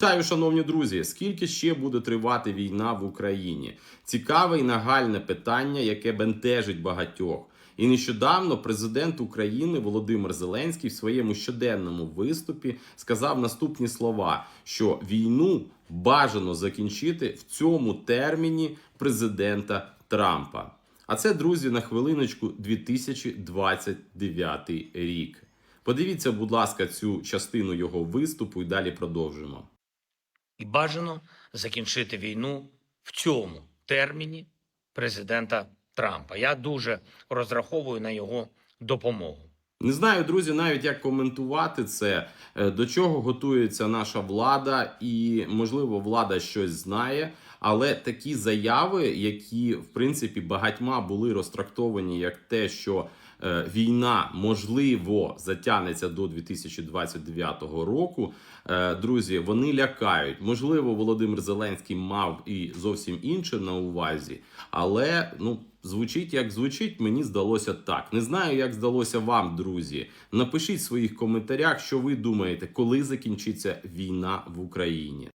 Вітаю, шановні друзі! Скільки ще буде тривати війна в Україні? Цікаве і нагальне питання, яке бентежить багатьох. І нещодавно президент України Володимир Зеленський в своєму щоденному виступі сказав наступні слова: що війну бажано закінчити в цьому терміні президента Трампа. А це, друзі, на хвилиночку 2029 рік. Подивіться, будь ласка, цю частину його виступу і далі продовжимо. Бажано закінчити війну в цьому терміні президента Трампа. Я дуже розраховую на його допомогу. Не знаю, друзі, навіть як коментувати це, е, до чого готується наша влада, і можливо, влада щось знає. Але такі заяви, які в принципі багатьма були розтрактовані як те, що е, війна можливо затягнеться до 2029 року. Е, друзі, вони лякають. Можливо, Володимир Зеленський мав і зовсім інше на увазі, але ну. Звучить як звучить, мені здалося так. Не знаю, як здалося вам, друзі. Напишіть в своїх коментарях, що ви думаєте, коли закінчиться війна в Україні.